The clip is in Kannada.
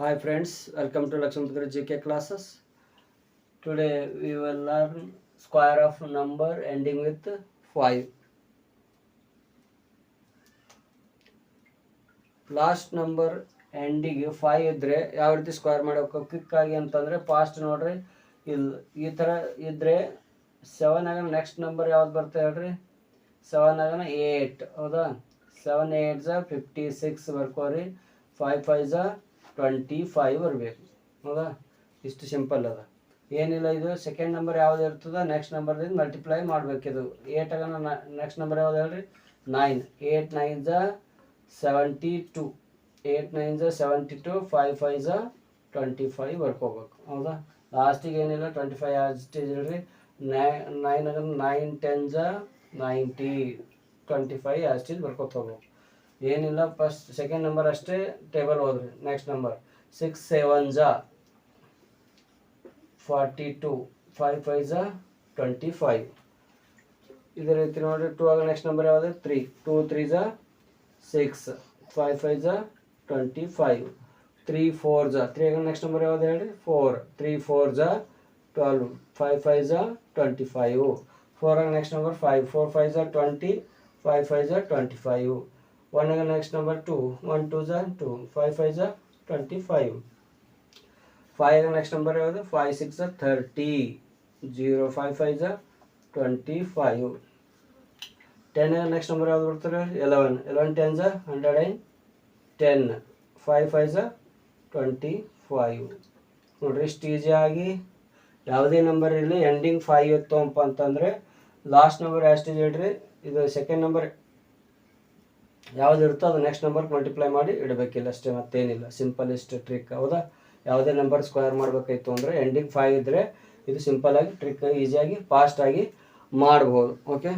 Hi friends, welcome to Lakshmipura GK classes. Today we will learn square of number ending with 5. Last number ಎಂಡಿಗೆ five ಇದ್ದರೆ ಯಾವ ರೀತಿ ಸ್ಕ್ವೇರ್ ಮಾಡಬೇಕು? ಕ್ವಿಕ್ ಆಗಿ ಅಂತಂದರೆ ಫಾಸ್ಟ್ ನೋಡ್ರಿ. ಇಲ್ಲಿ ಈ ಥರ ಇದ್ದರೆ ಸೆವೆನ್ ಆಗ ನೆಕ್ಸ್ಟ್ ನಂಬರ್ ಯಾವ್ದು ಬರ್ತದೆ ಹೇಳ್ರಿ? ಸೆವೆನ್ ಆಗನ ಏಯ್ಟ್ ಹೌದಾ? ಸೆವೆನ್ ಏಟ್ ಝ ಫಿಫ್ಟಿ ಸಿಕ್ಸ್ ಬರ್ಕೋರಿ. ಫೈವ್ ಫೈವ್ ಝ ಟ್ವೆಂಟಿ ಫೈವ್ ಬರಬೇಕು ಹೌದಾ? ಇಷ್ಟು ಸಿಂಪಲ್ ಅದ. ಏನಿಲ್ಲ ಇದು ಸೆಕೆಂಡ್ ನಂಬರ್ ಯಾವ್ದು ಇರ್ತದ ನೆಕ್ಸ್ಟ್ ನಂಬರ್ದಿಂದ ಮಲ್ಟಿಪ್ಲೈ ಮಾಡ್ಬೇಕಿದು ಏಟ್ ಆಗನ ನೆಕ್ಸ್ಟ್ ನಂಬರ್ ಯಾವ್ದು ಹೇಳ್ರಿ? ನೈನ್ ಏಟ್ ನೈನ್ ಝ ಸೆವೆಂಟಿ ಟು ಏಟ್ ನೈನ್ ಝ ಸೆವೆಂಟಿ ಟು ಫೈವ್ ಫೈವ್ ಝ ಟ್ವೆಂಟಿ ಫೈವ್ ಬರ್ಕೋಬೇಕು. ಹೌದಾ? ಲಾಸ್ಟಿಗೆ ಏನಿಲ್ಲ ಟ್ವೆಂಟಿ ಫೈವ್ ಅಷ್ಟು ಹೇಳ್ರಿ? ನೈನ್ ಅಂದ್ರೆ ನೈನ್ ಟೆನ್ ಝ ನೈಂಟಿ ಟ್ವೆಂಟಿ ಫೈವ್ ಅಷ್ಟಿದ್ ಬರ್ಕೋತ ಹೋಗ್ಬೇಕು. ಏನಿಲ್ಲ ಫಸ್ಟ್ ಸೆಕೆಂಡ್ ನಂಬರ್ ಅಷ್ಟೇ ಟೇಬಲ್ ಹೋದ್ರಿ. ನೆಕ್ಸ್ಟ್ ನಂಬರ್ ಸಿಕ್ಸ್ ಸೆವೆನ್ ಝ ಫಾರ್ಟಿ ಟು ಫೈವ್ ಫೈವ್ ಝ ಟ್ವೆಂಟಿ ಫೈವ್ ಇದೇ ರೀತಿ ನೋಡಿರಿ ಟೂ ಆಗ ನೆಕ್ಸ್ಟ್ ನಂಬರ್ ಯಾವುದು? ತ್ರೀ ಟೂ ತ್ರೀ ಝ ಸಿಕ್ಸ್ ಫೈವ್ ಫೈವ್ ಝ ಟ್ವೆಂಟಿ ಫೈವ್ ತ್ರೀ ಫೋರ್ ಝ ತ್ರೀ ಆಗ ನೆಕ್ಸ್ಟ್ ನಂಬರ್ ಯಾವುದು ಹೇಳಿ ಫೋರ್ ತ್ರೀ ಫೋರ್ ಜಾ ಟ್ವೆಲ್ವ್ ಫೈವ್ ಫೈವ್ ಝ ಟ್ವೆಂಟಿ ಫೈವ್ ಫೋರ್ ಆಗ next number five four five ಝ twenty five five ಝ ಟ್ವೆಂಟಿ ಫೈವ್ ಒನ್ ಆಗ next number two one two ಝ two five five ಝ twenty five five next number ಯಾವುದು five six thirty zero five five ಝ twenty five ten next number ಯಾವ್ದು ಬರ್ತಾರೆ eleven eleven ten ಝ hundred and ten five five ಝ twenty five ನೋಡ್ರಿ ಇಷ್ಟು ಈಸಿಯಾಗಿ ಯಾವುದೇ ನಂಬರ್ ಇರಲಿ ಎಂಡಿಂಗ್ ಫೈವ್ ಇತ್ತು ಅಪ್ಪ ಅಂತಂದರೆ ಲಾಸ್ಟ್ ನಂಬರ್ ಎಷ್ಟು ಹೇಳ್ರಿ ಇದು ಸೆಕೆಂಡ್ ನಂಬರ್ ಯಾವ್ದು ಇರುತ್ತೋ ಅದು ನೆಕ್ಸ್ಟ್ ನಂಬರ್ ಮಲ್ಟಿಪ್ಲೈ ಮಾಡಿ ಇಡಬೇಕಿಲ್ಲ, ಅಷ್ಟೇ ಮತ್ತೇನಿಲ್ಲ. ಸಿಂಪಲಿಸ್ಟ್ ಟ್ರಿಕ್ ಹೌದಾ? ಯಾವುದೇ ನಂಬರ್ ಸ್ಕ್ವೇರ್ ಮಾಡಬೇಕಾಯ್ತು ಅಂದರೆ ಎಂಡಿಂಗ್ ಫೈವ್ ಇದ್ದರೆ ಇದು ಸಿಂಪಲ್ ಆಗಿ ಟ್ರಿಕ್ ಈಸಿಯಾಗಿ ಫಾಸ್ಟಾಗಿ ಮಾಡ್ಬೋದು. ಓಕೆ